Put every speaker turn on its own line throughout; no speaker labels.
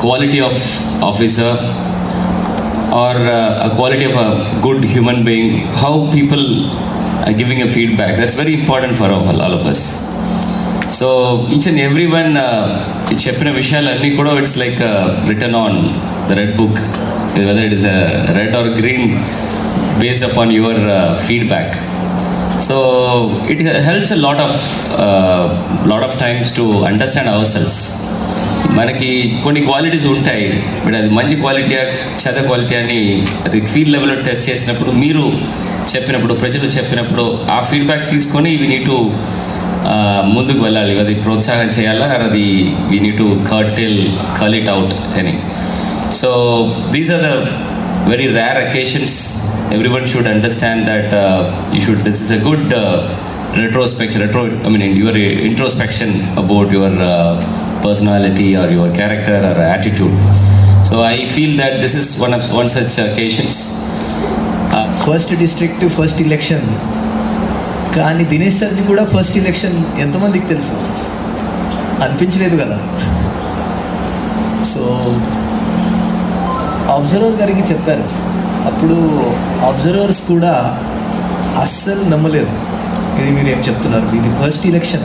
quality of officer or uh, a quality of a good human being, how people are giving a feedback. That's very important for all, all of us. So each and every one చెప్పిన విషయాలన్నీ కూడా it's like return on the red book whether it is red or green based upon your feedback so it helps a lot of lot of times to understand our sales మనకి కొన్ని qualities ఉంటాయి. But అది మంచి క్వాలిటీయా చెద quality అని అది field లెవెల్లో test చేసినప్పుడు మీరు చెప్పినప్పుడు ప్రజలు చెప్పినప్పుడు ఆ ఫీడ్బ్యాక్ తీసుకొని ఇవి నీటు ముందుకు వెళ్ళాలి. అది ప్రోత్సాహం చేయాలా? అది we need to curtail cull it out అని. So these are the very rare occasions everyone should understand that you should this is a good retrospection retro I mean your introspection about your personality or your character or attitude. So i feel that this is one of one such occasions. Uh,
first district first election కానీ దినేష్ సార్ది కూడా first election ఎంతమందికి తెలుసు? అనిపించలేదు కదా. So observer గారికి చెప్పారు. అప్పుడు observers కూడా అస్సలు నమ్మలేదు. ఇది మీరు ఏం చెప్తున్నారు? ఇది ఫస్ట్ ఎలక్షన్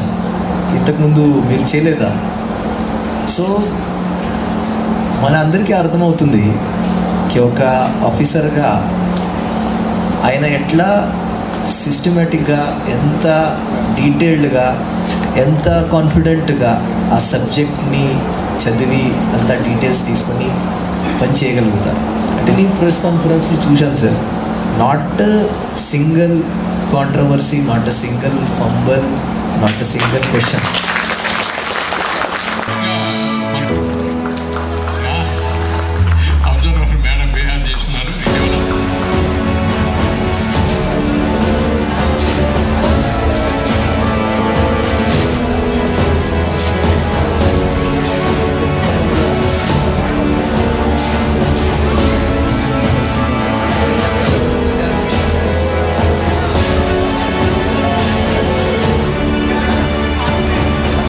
ఇంతకుముందు మీరు చేయలేదా? సో మన అందరికీ అర్థమవుతుంది కి ఒక ఆఫీసర్గా ఆయన ఎట్లా సిస్టమేటిక్గా ఎంత డీటెయిల్డ్గా ఎంత కాన్ఫిడెంట్గా ఆ సబ్జెక్ట్ని చదివి అంత డీటెయిల్స్ తీసుకొని పని చేయగలుగుతారు. అంటే నేను ప్రెస్ కాన్ఫరెన్స్ని చూశాను sir. Not single controversy not single fumble not single question